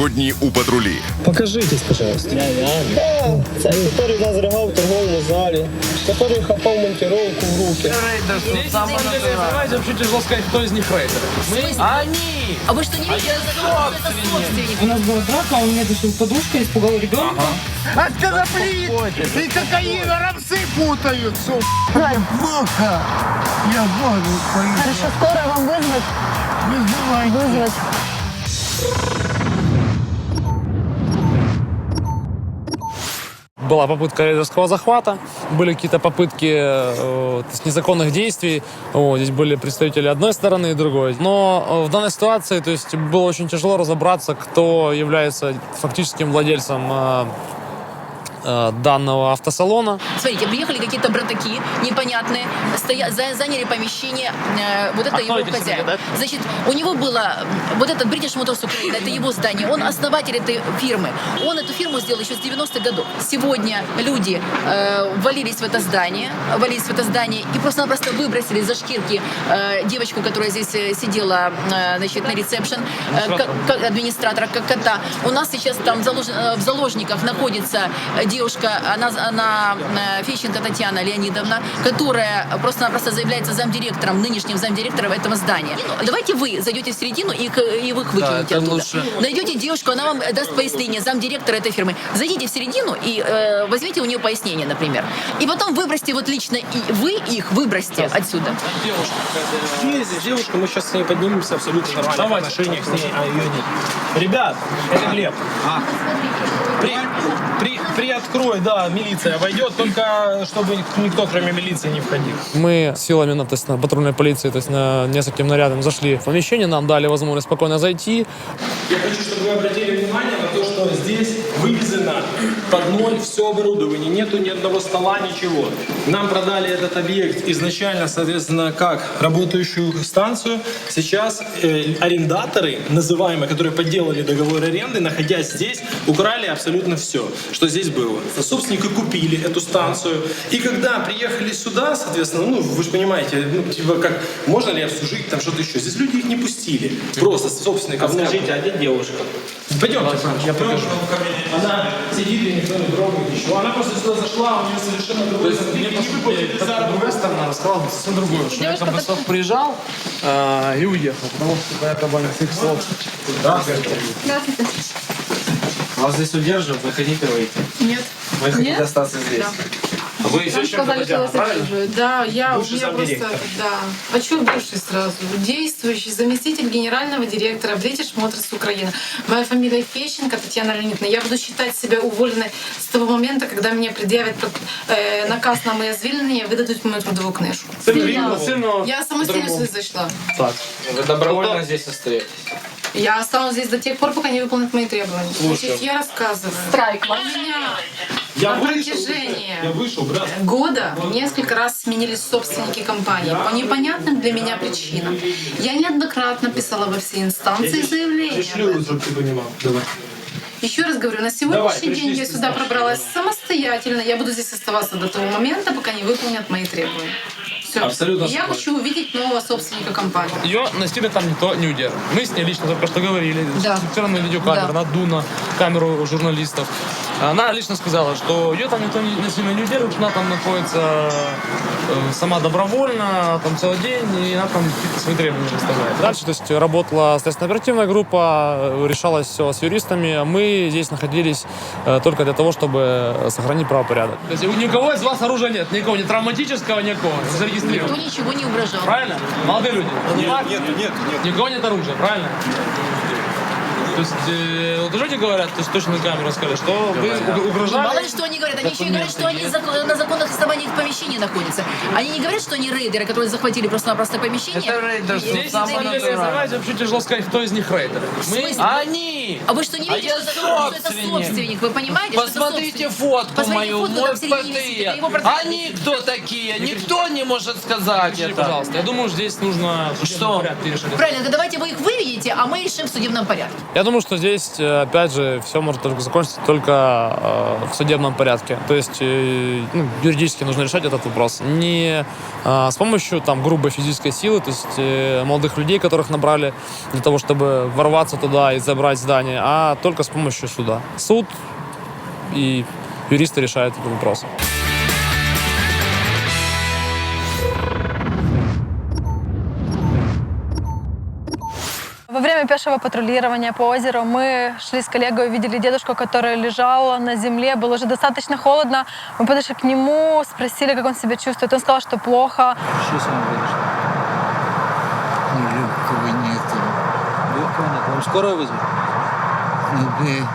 Сьогодні у патрулі Покажитесь, пожалуйста. Я, я. Це який нас ригав в торговому залі, який хапав монтировку в руки. Здесь на самом деле, давайте вообще тяжело сказать, кто из них рейдер. Они! А вы что, не видите? Это, это собственник. У нас была драка, он меня душил подушкой, испугал ребенка. От конопли и кокаина рамсы путают, сука. Мне плохо. Я воду пою. Хорошо, скоро вам вызвать? Вызывайте. Вызвать. Была попытка рейдерского захвата, были какие-то попытки э, незаконных действий. Вот, здесь были представители одной стороны и другой. Но э, в данной ситуации то есть, было очень тяжело разобраться, кто является фактическим владельцем э, э, данного автосалона. Смотрите, приехали какие-то братаки непонятные, стоя, за- заняли помещение, э, вот это А его хозяин. да? Значит, у него было, вот этот British Motors Ukraine, это его здание, он основатель этой фирмы. Он эту фирму сделал еще с 90-х годов. Сегодня люди э, ввалились в это здание, ввалились в это здание и просто-напросто выбросили за шкирки э, девочку, которая здесь э, сидела э, значит, на ресепшн, э, как- как администратора, как кота. У нас сейчас там залож- э, в заложниках находится девушка, она, она э, Фещенко Татьяна Леонидовна, которая просто-напросто заявляется замдиректором, нынешним замдиректором этого здания. Давайте вы зайдете в середину и, их- и вы их выкинете это оттуда. лучше. Найдете девушку, она вам даст пояснение, замдиректора этой фирмы. Зайдите в середину и э, возьмите у нее пояснение, например. И потом выбросьте вот лично и вы их выбросьте отсюда. Есть здесь девушка, мы сейчас с ней поднимемся абсолютно нормально. Давай. отношениях с ней, а ее нет. Ребят, это Глеб. При, при, приоткрой, да, милиция войдет, только чтобы никто, кроме милиции, не входил. Мы силами ну, то есть, на патрульной полиции, то есть на нескольким нарядом зашли в помещение, нам дали возможность спокойно зайти. Я хочу, чтобы вы обратили внимание на то, что здесь вывезено под ноль все оборудование. Нету ни одного стола, ничего. Нам продали этот объект изначально, соответственно, как работающую станцию. Сейчас э, арендаторы, называемые, которые подделали договор аренды, находясь здесь, украли абсолютно все, что здесь было. Собственники купили эту станцию. И когда приехали сюда, соответственно, ну, вы же понимаете, ну, типа, как, можно ли обслужить там что-то еще? Здесь люди их не пустили. Просто собственников. Скажите, а где девушка? Пойдемте, я покажу. Она сидит и никто не трогает еще. Она просто сюда зашла, у нее совершенно другой То не выплатили заработок. другая сторона рассказала совсем другое, что я бы сам приезжал э, и уехал, потому что якобы они с их слов. Вас здесь удерживают, вы хотите выйти? Нет. Вы хотите остаться здесь? А Вы Нам сказали, что вас задерживают. Да, я Бывший у меня просто, замдиректора. да. А что бывший сразу? Действующий заместитель генерального директора British Motors Украина. Моя фамилия Фещенко Татьяна Леонидовна. Я буду считать себя уволенной с того момента, когда мне предъявят э, наказ на моє звільнення, видадуть мою трудову книжку. Сильно, сильно. Я самостійно сюди зайшла. Так. Вы добровольно здесь остаетесь. Я останусь здесь до тех пор, пока не выполнят мои требования. Значит, я рассказываю. Страйк. У меня я на вышел, протяжении я вышел, брат. года несколько раз сменились собственники компании по непонятным для меня причинам. Я неоднократно писала во все инстанции заявления. Пришлю, чтобы ты понимал. Давай. Еще раз говорю, на Давай, сегодняшний пришли день я сюда пробралась самостоятельно. Я буду здесь оставаться до того момента, пока не выполнят мои требования. Все. Абсолютно Я хочу увидеть нового собственника компании. Ее насилие там никто не удержит. Мы с ней лично только что говорили. Да. Зафиксирована видеокамера, Да. на Дуна, камеру журналистов. Она лично сказала, что ее там никто не, насильно не удерживает, она там находится э, сама добровольно, там целый день, и она там какие-то свои требования выставляет. Дальше, то есть, работала следственно-оперативная группа, решалось все с юристами. а Мы здесь находились э, только для того, чтобы сохранить правопорядок. То есть, ни у кого из вас оружия нет, никого, ни травматического, никакого, зарегистрировано. Никто ничего не угрожал. Правильно? Молодые люди. Нет, нет, нет, Никого нет оружия, правильно? То есть, э, вот люди говорят, то есть точно на камеру сказали, что вы уг- угрожали. Мало ли что они говорят. Они еще и говорят, что они зак- на законных основаниях в помещении находятся. Они не говорят, что они рейдеры, которые захватили просто-напросто помещение. Это рейдерство, И- Здесь, на самом деле, знаете, вообще тяжело сказать, кто из них рейдер. Мы, Они! А вы что, не А видите, я что, это, что это собственник. собственник? Вы понимаете, что это Посмотрите собственник? фотку Посмотрите мою, фотку, мой в середине висит, это его портрет. портрет. Они кто такие? Никто не может сказать Скажите, это. пожалуйста, я думаю, здесь нужно в судебном Что? порядке решать. Правильно, тогда давайте вы их выведете, а мы решим в судебном порядке. Я думаю, что здесь, э, опять же, все может только закончиться только э, в судебном порядке. То есть э, ну, юридически нужно решать этот вопрос. Не э, с помощью там, грубой физической силы, то есть э, молодых людей, которых набрали для того, чтобы ворваться туда и забрать здание, а только с помощью суда. Суд и юристы решают этот вопрос. Время пешего патрулирования по озеру мы шли с коллегой, увидели дедушку, который лежал на земле, было уже достаточно холодно. Мы подошли к нему, спросили, как он себя чувствует. Он сказал, что плохо. Что с вами произошло? Легкого нету. Легкого нет. Вам скорую вызвать? Надо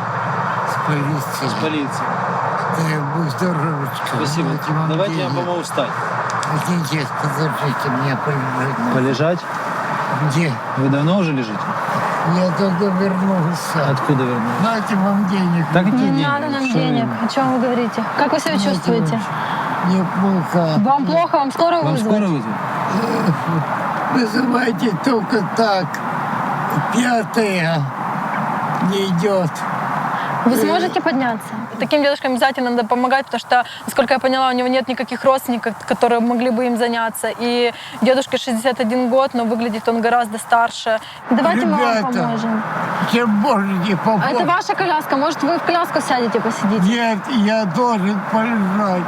с полицией. полиции. Дай бог здоровочка. Спасибо. Давайте я помогу встать. Один час подождите, мне полежать надо. Полежать? Где? Вы давно уже лежите? Я только вернулся. Откуда вернулись? Дайте вам денег. Какие Не деньги? надо нам Что вы? денег. О чем вы говорите? Как вы себя чувствуете? Неплохо. Вам плохо? Вам скорую Вам вызвать? скорую вызвать? Вызывайте только так. Пятая не идет. Вы сможете подняться? Таким дедушкам обязательно надо помогать, потому что, насколько я поняла, у него нет никаких родственников, которые могли бы им заняться. И дедушке 61 год, но выглядит он гораздо старше. Давайте мы вам Ребята, поможем. Чем можете А помочь? это ваша коляска. Может, вы в коляску сядете, посидите? Нет, я должен полежать.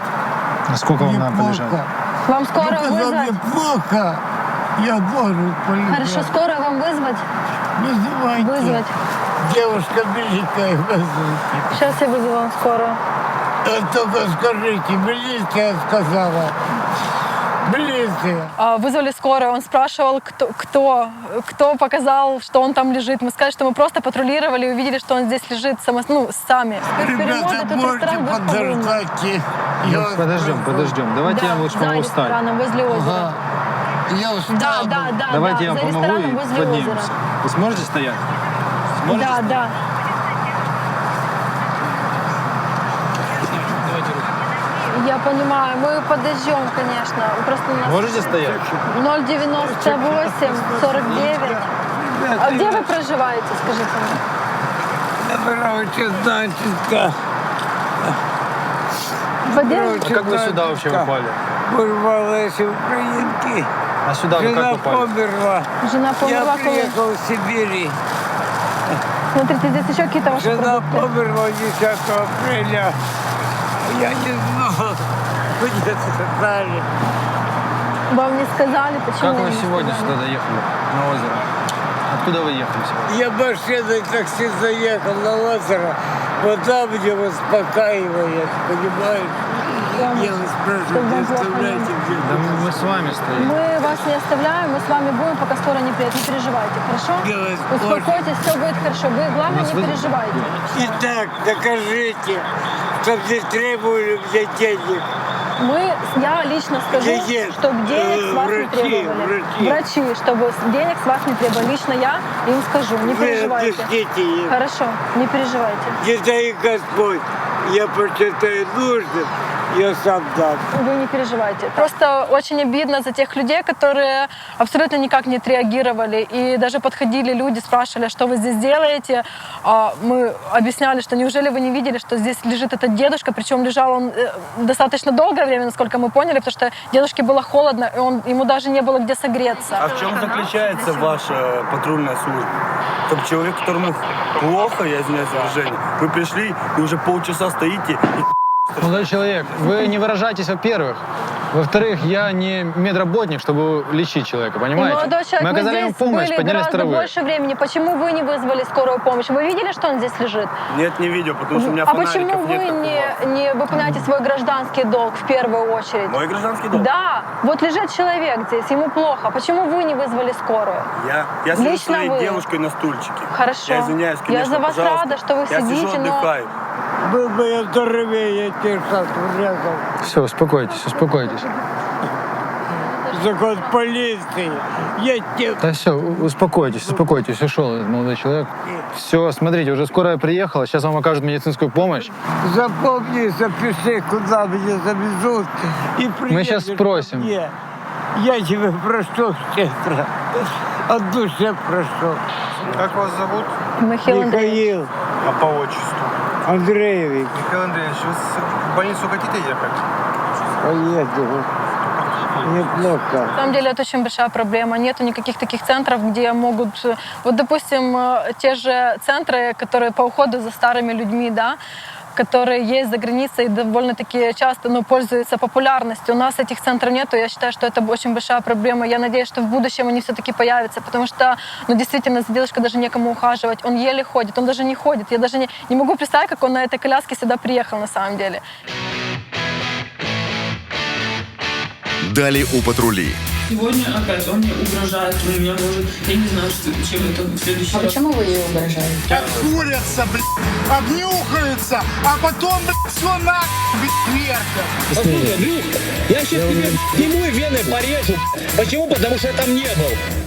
А сколько. Вам скорую Ну, когда мне вызвать? плохо, я должен полежать. Хорошо, скорую вам вызвать? Вызывайте. Вызвать. Девушка великая, вызовите. Сейчас я вызову вам скорую. А Только скажите, милиция сказала. Милиция. А, Вызвали скорую, он спрашивал, кто, кто, кто показал, что он там лежит. Мы сказали, что мы просто патрулировали и увидели, что он здесь лежит само, ну, сами. Ребята, Перемоты, тут можете ресторан подождать. Я вас Подождем, прошу. подождем. Давайте я Да, лучше за помогу встать. рестораном, возле озера. Ага. Я. Да, да, да. Давайте да, я вам за помогу рестораном и возле поднимемся. озера. Вы сможете стоять? Сможете Да, да. Давайте. Я понимаю, мы подождем, конечно. Просто у нас Можете стоять? 098 49. А где вы проживаете, скажите мне? Короче, значит, Поддержите. А как вы сюда вообще попали? Урвалась украинки. А сюда вы Жена как попали? померла. Жена Я померла. коли- приехал с Сибири. Смотрите, здесь еще какие-то ваши Жена продукты. померла 10 апреля. Я не знал. Мне сказали. Вам не сказали, почему? Как вы не сегодня сказали? сюда доехали? На озеро? Откуда вы ехали сегодня? Я машиной такси заехал на озеро. Вот там, где успокаивает, понимаешь? Я вас прошу, Чтобы не вам плохо оставляйте не где Да мы, мы с вами стоим. Мы вас не оставляем, мы с вами будем, пока скоро не приедет. Не переживайте, хорошо? Я вас Успокойтесь, все будет хорошо. Вы, главное, не переживайте. Итак, докажите, что мне требовали мне денег. Мы, я лично скажу, Где-где? чтобы денег с вас не Врачи, требовали. врачи. чтобы с- денег с вас не требовали. Лично я им скажу, не Вы переживайте. Хорошо, не переживайте. Не дай Господь, я почитаю нужным, я сам дам. Вы не переживайте. Просто очень обидно за тех людей, которые абсолютно никак не отреагировали. И даже подходили люди, спрашивали, «А что вы здесь делаете. А мы объясняли, что неужели вы не видели, что здесь лежит этот дедушка. Причем лежал он э, достаточно долгое время, насколько мы поняли, потому что дедушке было холодно, и он, ему даже не было где согреться. А в чем заключается ваша патрульная служба? Как человек, которому плохо, я извиняюсь за выражение, вы пришли и уже полчаса стоите и Молодой человек, вы не выражайтесь, во-первых. Во-вторых, я не медработник, чтобы лечить человека, И понимаете? молодой человек, Мы вы оказали ему здесь помощь, были подняли гораздо вторую. больше времени. Почему вы не вызвали скорую помощь? Вы видели, что он здесь лежит? Нет, не видел, потому что у меня а почему вы нет, как у не, вас. не выполняете свой гражданский долг в первую очередь? Мой гражданский долг? Да, вот лежит человек здесь, ему плохо. Почему вы не вызвали скорую? Я, я сижу Лично своей вы. девушкой на стульчике. Хорошо. Я извиняюсь, конечно, Я за вас пожалуйста. рада, что вы я сидите, сижу, но- отдыхаю. Был бы я здоровее, я тебе сейчас врезал. Все, успокойтесь, успокойтесь. Закон полиции. Я тебе... Да все, успокойтесь, успокойтесь. Ушел молодой человек. Все, смотрите, уже скорая приехала, сейчас вам окажут медицинскую помощь. Запомни, запиши, куда меня завезут. И приедешь щас ко спросим. мне. Я тебе прошу щедро. От души прошу. Как вас зовут? Михаил. Михаил А по отчеству? Андреевич, Михаил Андреевич, вы в больницу хотите ехать? поеду. Неплохо. На самом деле это очень большая проблема. Нету никаких таких центров, где могут... э, Вот, допустим, э, те же центры, которые по уходу за старыми людьми, да, которые есть за границей довольно-таки часто ну, пользуются популярностью. У нас этих центров нету. Я считаю, что это очень большая проблема. Я надеюсь, что в будущем они все-таки появятся, потому что, ну, действительно, за девушкой даже некому ухаживать. Он еле ходит, он даже не ходит. Я даже не, не могу представить, как он на этой коляске сюда приехал на самом деле. Далі у патрулі. Сегодня опять он мне угрожает, он меня может, я не знаю, что, чем это в следующий раз. вы ее угрожаете? Курятся, блядь, обнюхаются, а потом, блядь, все на, блядь, вертят. Я сейчас тебе ему и вены порежу. Почему? Потому что я там не был.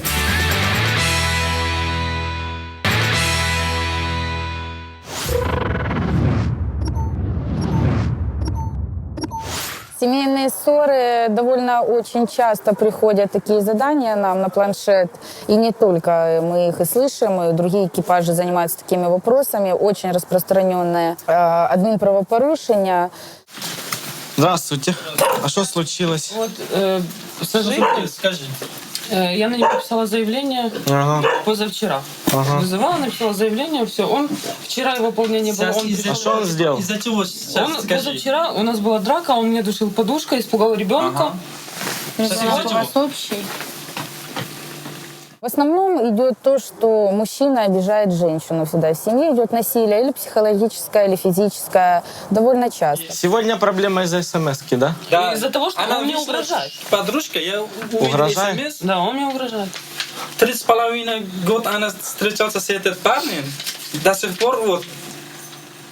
Семейные ссоры довольно очень часто приходят такие задания нам на планшет. И не только мы их и слышим, и другие экипажи занимаются такими вопросами. Очень распространенное э, админправопорушение. Здравствуйте. А что случилось? Вот, э, сожитель, Скажи. Э, я на него написала заявление Ага. позавчера. Ага. Вызывала, написала заявление, все. Он вчера его полдня не было. Он пришел- А что он сделал? Из-за чего сейчас? Он позавчера у нас была драка, он меня душил подушкой, испугал ребенка. Ребенок у вас общий? В основном идет то, что мужчина обижает женщину всегда. В семье идет насилие или психологическое, или физическое, довольно часто. Сегодня проблема из-за смс да? И Из-за того, что он мне угрожает. Подружка, я Угрожает? смс. Да, он мне угрожает. Три с половиной год она встречался с этим парнем. До сих пор вот.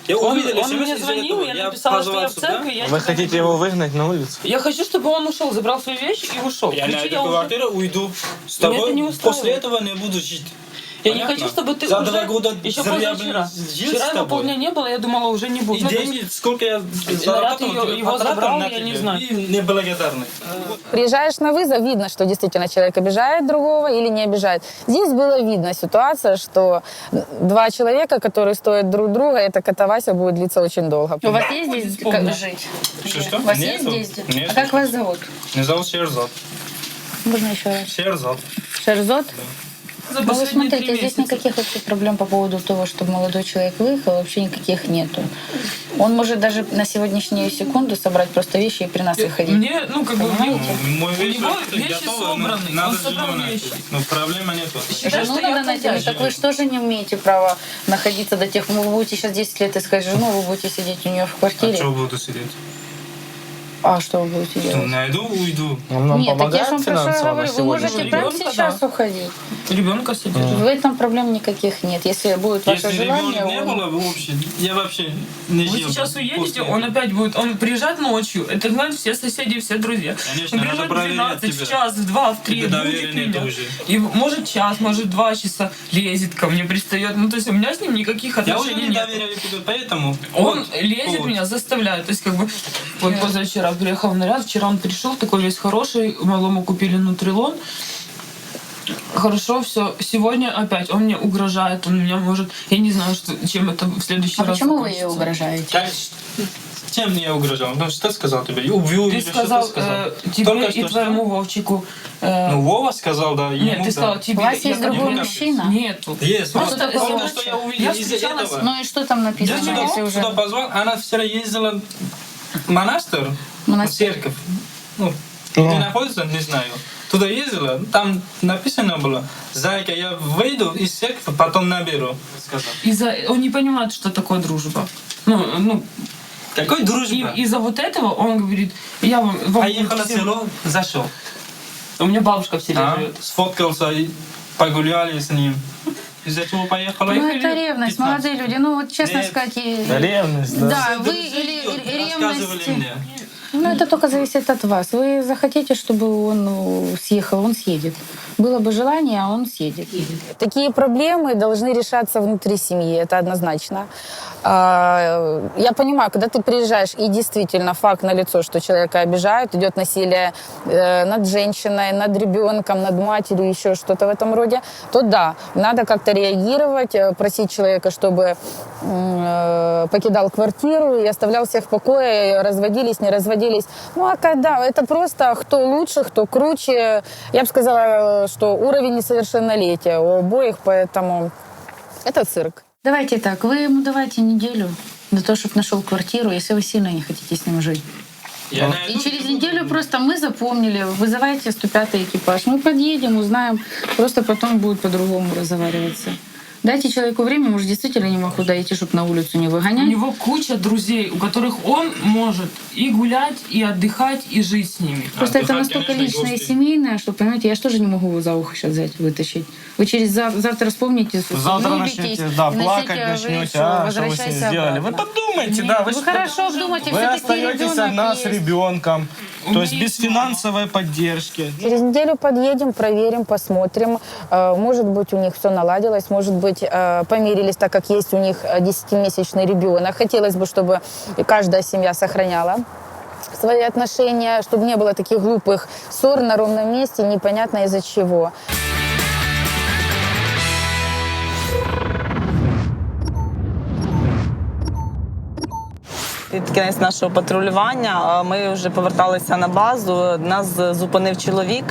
Я Он, увидел он мне звонил, этого. я написала, что я в церкви. Я Вы тебя хотите его выгнать на улицу? Я хочу, чтобы он ушел, забрал свои вещи и ушел. Я на эту уже- квартиру уйду. С тобой после этого не буду жить. Я не Понятно? хочу, чтобы ты За уже... два года Еще зря, позавчера. блин, жил Вчера его полдня не было, я думала, уже не буду. И Ну, деньги, сколько я заработал, ее- его забрал, на я не знаю. И неблагодарный. Приезжаешь на вызов, видно, что действительно человек обижает другого или не обижает. Здесь было видно ситуация, что два человека, которые стоят друг друга, эта катавасия будет длиться очень долго. У вас есть здесь как жить? Что, что? У вас Нету. есть здесь? Нету. А как вас зовут? Меня зовут Шерзот. Можно еще раз? Шерзот. Шерзот? За Ну вы смотрите, три здесь никаких вообще проблем по поводу того, чтобы молодой человек выехал, вообще никаких нету. Он может даже на сегодняшнюю секунду собрать просто вещи и при нас выходить. Мне, ну, как бы, Понимаете? Мой У него вещи вещи готовы, собраны, но надо он собрал жену вещи. Ну, проблема нету. считаю, Жену что я надо найти. Ну, так вы же тоже не имеете права находиться до тех... Вы будете сейчас 10 лет искать жену, вы будете сидеть у нее в А квартире. что буду сидеть? А что вы будете Ну, делать? найду, уйду. Он нам Нет, так я же вам про что финансово на говорю. Вы можете прямо Ребенка, сейчас да. уходить. Ребенка содержит. В этом проблем никаких нет. Если будет ваше Если желание, ребенка не он- было бы вообще, я вообще не Вы бы сейчас уедете, после он опять будет, он приезжает ночью, это знают все соседи, все друзья. Конечно, он надо приезжает в проверять 12, в тебя. час, в два, в три, Тебе будет доверия нет уже. И может час, может два часа лезет ко мне, пристает. Ну, то есть у меня с ним никаких Я уже отношений не нет. доверяю поэтому... Он вот, лезет вот. меня, заставляет. То есть, как бы, вот позавчера приехал наряд, вчера он пришел, такой весь хороший, малому купили нутрилон. Хорошо, все. Сегодня опять он мне угрожает, он меня может... Я не знаю, что, чем это в следующий А раз почему вы ей угрожаете? Как, чем я угрожал? Ну, что сказал тебе? Я убью Ты или сказал, что ты сказал? э, тебе Только и что, твоему что? Вовчику... э, Ну, Вова сказал, да, нет, ему ты сказал, да. тебе... У вас я есть другой мужчина? Нету. Есть, Просто просто вообще. что я увидел Я из-за этого. Ну и что там Я написано, сюда, если уже... сюда позвал, она вчера ездила в монастырь, в Монастырь. церковь. ну, где находится, не знаю. Туда ездила, там написано было, зайка, я выйду из секции, потом наберу. Сказал. Из-за... Он не понимает, что такое дружба. Ну, ну, Какой дружба? и- из-за вот этого он говорит, я вам... вам Поехал на всем- село, зашел. У меня бабушка в селе А, живет. сфоткался и погуляли с ним. Из-за чего поехала? Ну, это ревность, 15. молодые люди. Ну, вот честно Нет. сказать, и- Ревность, Да, вы или Рассказывали ревность. мне. Ну, это только зависит от вас. Вы захотите, чтобы он ну, съехал, он съедет. Было бы желание, а он съедет. Такие проблемы должны решаться внутри семьи, это однозначно. А, Я понимаю, когда ты приезжаешь, и действительно факт на лицо, что человека обижают, идет насилие э, над женщиной, над ребенком, над матерью, еще что-то в этом роде, то да, надо как-то реагировать, э, просить человека, чтобы э, покидал квартиру и оставлял всех в покое, разводились, не разводились. Ну а когда? Это просто кто лучше, кто круче. Я бы сказала, что уровень несовершеннолетия у обоих, поэтому это цирк. Давайте так, вы ему давайте неделю на то, чтобы нашел квартиру, если вы сильно не хотите с ним жить. Я И найду. через неделю просто мы запомнили, вызывайте 105 экипаж. Мы подъедем, узнаем, просто потом будет по-другому разговариваться. Дайте человеку время, может, действительно не могу дойти, чтобы на улицу не У выгонять. него куча друзей, у которых он может и гулять, и отдыхать, и жить с ними. Просто это настолько конечно, личное и семейное, что, понимаете, я же тоже не могу его за ухо сейчас взять, вытащить. Вы через зав- завтра вспомните, Завтра начнете, да, плакать начнете, а, что вы с ним сделали. Вы подумайте, Нет, да, вы вы хорошо обдумайте, Вы все-таки остаетесь одна с ребенком, У то есть без финансовой поддержки. Через неделю подъедем, проверим, посмотрим. Э, Может быть, у них все наладилось, может быть, э, помирились, так как есть у них э, 10-месячный ребенок. Хотелось бы, чтобы каждая семья сохраняла свои отношения, чтобы не было таких глупых ссор на ровном месте, непонятно из-за чего. Під кінець нашого патрулювання а ми вже поверталися на базу. Нас зупинив чоловік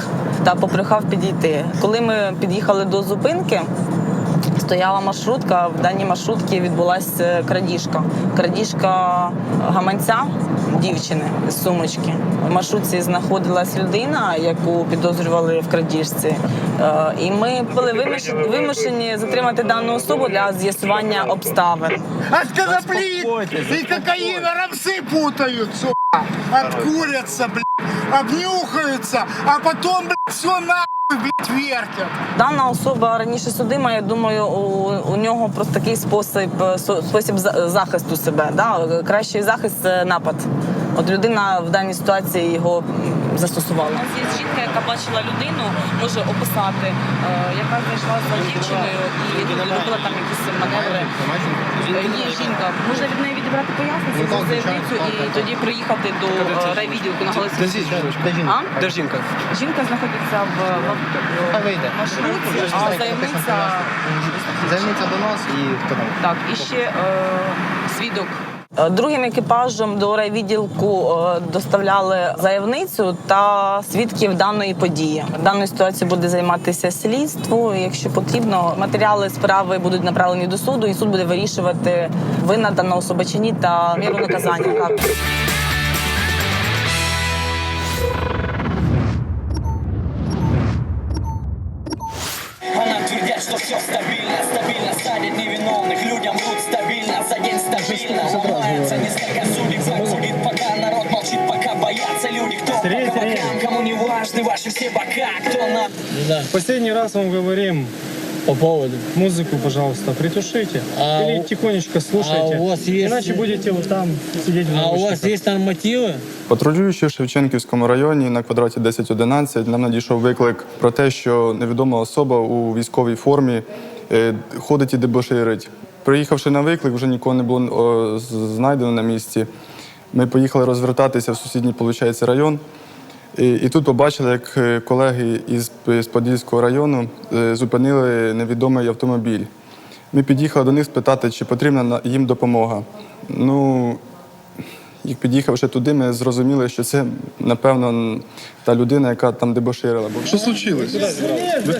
та попрохав підійти. Коли ми під'їхали до зупинки, стояла маршрутка. В даній маршрутці відбулася крадіжка. Крадіжка гаманця дівчини з сумочки. В маршрутці знаходилась людина, яку підозрювали в крадіжці. Е, І ми були вимуш- вимушені затримати дану особу для з'ясування обставин. От конопли и кокаина рамсы путают, сука. Откурятся, блядь, обнюхаются, а потом, блядь, все нахуй, блядь, вертят. Дана особа раніше судима, я думаю, у, у нього просто такий спосіб, е, со- спосіб за- захисту себе. Да? Кращий захист це напад. От людина в даній ситуації його застосувала. У нас є жінка, яка бачила людину, може описати, е, яка зайшла за дівчиною і робила там якісь маневри. Е, Є жінка. Можна від неї відібрати пояснення за заявницю і тоді приїхати до е, райвідділку на Голосівську. А? Де жінка? Жінка знаходиться в, в маршрутці, а заявниця до нас і так, і ще е, свідок. Другим екіпажем до райвідділку е, доставляли заявницю та свідків даної події. Даною ситуацією буде займатися слідство. Якщо потрібно, матеріали справи будуть направлені до суду, і суд буде вирішувати винна дана особа чи ні та міру наказання. Так. Она твердят, что все стабильно стабильно Ломается несколько судеб Судит пока народ молчит Пока боятся люди Кто по кабакам Кому не важны ваши все бока Кто на Да. Последний раз вам говорим по поводу. Музыку, пожалуйста, притушите. Или тихонечко слушайте. а у вас есть- Иначе будете вот там сидеть в А у вас наушниках. есть нормативы? Патрулюючи в Шевченківському районі на квадраті 1011, нам надійшов виклик про те, що невідома особа у військовій формі е, ходить і дебоширить. Приїхавши на виклик, вже нікого не було знайдено на місці. Ми поїхали розвертатися в сусідній, виходить, район. І, і тут побачили, як е, колеги із, із Подільського району е, зупинили невідомий автомобіль. Ми під'їхали до них спитати, чи потрібна їм допомога. Ну, і під'їхавши туди, ми зрозуміли, що це, напевно, н- та людина, яка там дебоширила. Что случилось?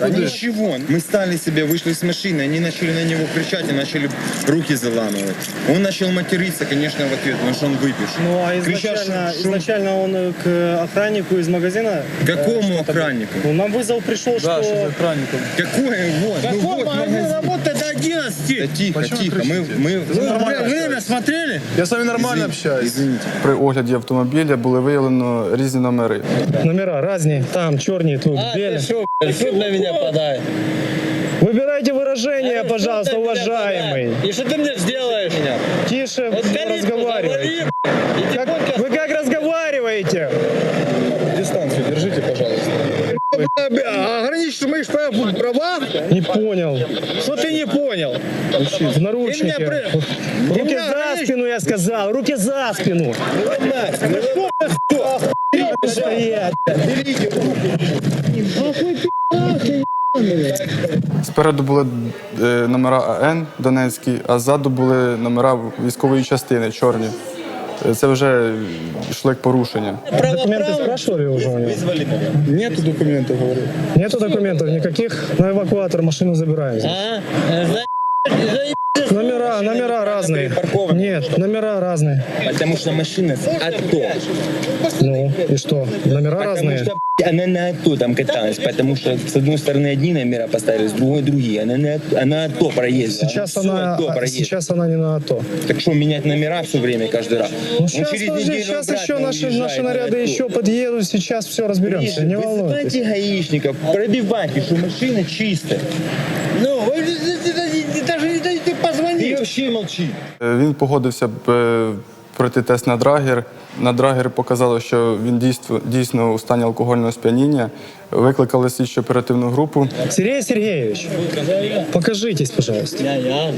Да ничего. Мы стали себе, вышли с машины, они начали на него кричать и начали руки заламывать. Он начал материться, конечно, в ответ, потому что он выпивший. Ну а Кричат, изначально, что- изначально он э, к охраннику из магазина? Какому э, что-то- охраннику? Ну, нам вызов пришел, что... охранником? Какое? Вот, ну Какой вот магазин магазин. работает до 11? Да тихо, тихо. Мы, мы... Вы время смотрели? Я с вами нормально Извините, общаюсь. Извините. При огляді автомобіля були виявлено різні номери. Номера разные. Там черные, тут белые. Суд на меня подай. Выбирайте выражение, пожалуйста, уважаемый. И что ты мне сделаешь? Тише разговаривай. Как- вы как разговариваете? Дистанцию держите, пожалуйста. Ограничишь мои права? Не понял. Что ты не понял? В наручнике. Руки за спину, я сказал. Руки за спину. Спереду були е, номера АН Донецькі, а ззаду були номера військової частини чорні. Е, Це вже йшло як порушення. Документы спрашивали уже у него? Нету документов, говорю. Нету документов никаких. На эвакуатор машину забираем. Номера, номера разные. Нет, номера разные. Потому что машина с АТО. Ну, и что? Номера Потому разные. что она на АТО там каталась, потому что с одной стороны одни номера поставили, с другой другие. Она на, АТО- она АТО проездила. Сейчас она, АТО а, проездила. сейчас она не на АТО. Так что менять номера все время, каждый раз? Ну, сейчас, через подожди, сейчас еще наши, наши на наряды АТО. еще подъедут, сейчас все разберемся, не волнуйтесь. Гаишников, пробивайте, что машина чистая. Ну, вы позвонить. И вообще. Е, Він погодився б е, пройти тест на драгер. На драгер показало, що він дійсно, дійсно у стані алкогольного сп'яніння. Викликали слідчо оперативну групу. Сергей Сергеевич, покажитесь, пожалуйста.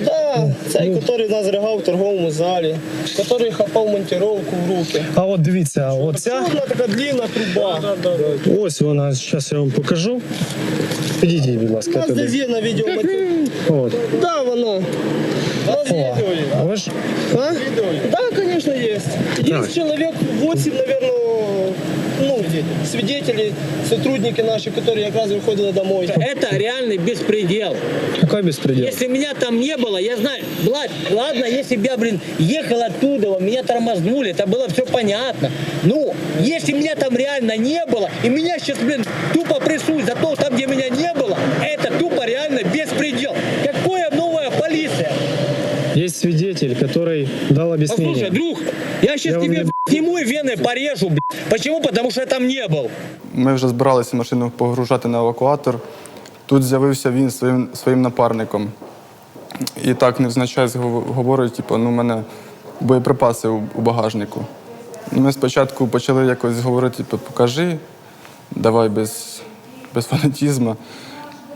Да, цей, який нас ригав в торговому залі, який хапав монтировку в руки. А от дивіться, а от ця, Чорна така длинна труба. ось вона, зараз я вам покажу. Підійдіть, будь У ласка, нас є на відео От. Да, воно. О, а ви ж А? Да, конечно, есть. Есть человек 8, наверное, ну, свидетелей, сотрудники наши, которые как раз выходили домой. Это реальный беспредел. Какой беспредел? Если меня там не было, я знаю, Влад, ладно, если бы я, блин, ехал оттуда, меня тормознули, это было все понятно. Ну, если меня там реально не было, и меня сейчас, блин, тупо прессуют за то, там, где меня не было, это тупо реально Есть свидетель, который дал объяснение. Послушай, друг, я сейчас Я вам тебе не- блин, сниму и вены порежу, блин. Почему? Потому что я там не был. Ми вже збиралися машину погружати на евакуатор. Тут з'явився він своїм, своїм напарником. І так невзначай згов- говорить, типу, ну, у мене боєприпаси у, у багажнику. Ну, Ми спочатку почали якось говорити, типу, покажи, давай без, без фанатізму.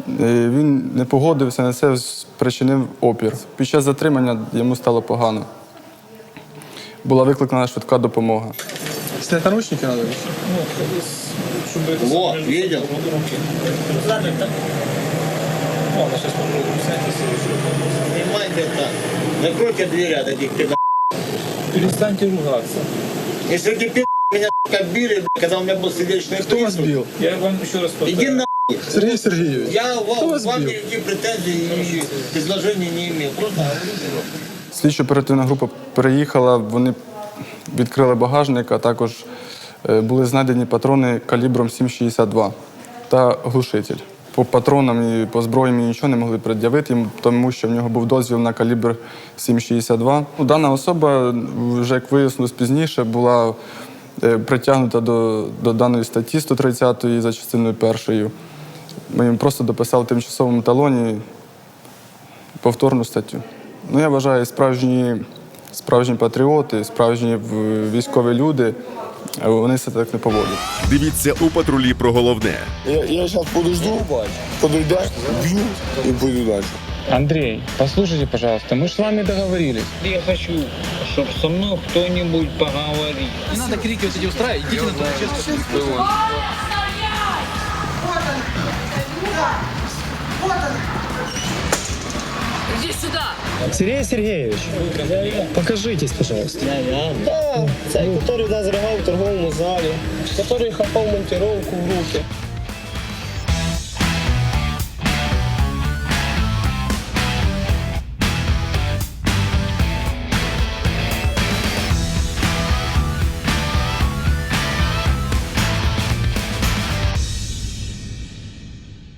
І Він не погодився на це, спричинив опір. Під час затримання йому стало погано. Була викликана швидка допомога. Снять наручники надо? Вот, видел? Снимайте так. Закройте двери от этих пидоров. Перестаньте ругаться. Если эти пидоры меня сука, били, бля, когда у меня был сердечный Кто вас бил? Я вам еще раз повторяю. Иди на Сергей Сергеевич. Я вам, вас вам никаких претензий и предложений не имею. Просто. Слідчо оперативна група приїхала, вони відкрили багажник, а також е, були знайдені патрони калібром 7,62 та глушитель. По патронам і по зброї ми нічого не могли пред'явити, тому що в нього був дозвіл на калібр 7,62. Ну, Дана особа, вже як вияснилось пізніше, була е, притягнута до, до даної статті 130 за частиною першою. Ми їм просто дописали в тимчасовому талоні повторну статтю. Ну, я вважаю, справжні, справжні патріоти, справжні в- військові люди, е, вони себе так не поводять. Дивіться у патрулі про головне. Я, я сейчас подожду, подойдя, бью и пойду дальше. Андрей, послушайте, пожалуйста, мы же с вами договорились. Я хочу, чтобы со мной кто-нибудь поговорил. Не надо крики вот эти устраивать, идите на тот честно. Иди сюда. Сергей Сергеевич, покажитесь, пожалуйста. Да, цей, який у нас в торговому залі, який хапав монтировку в руки.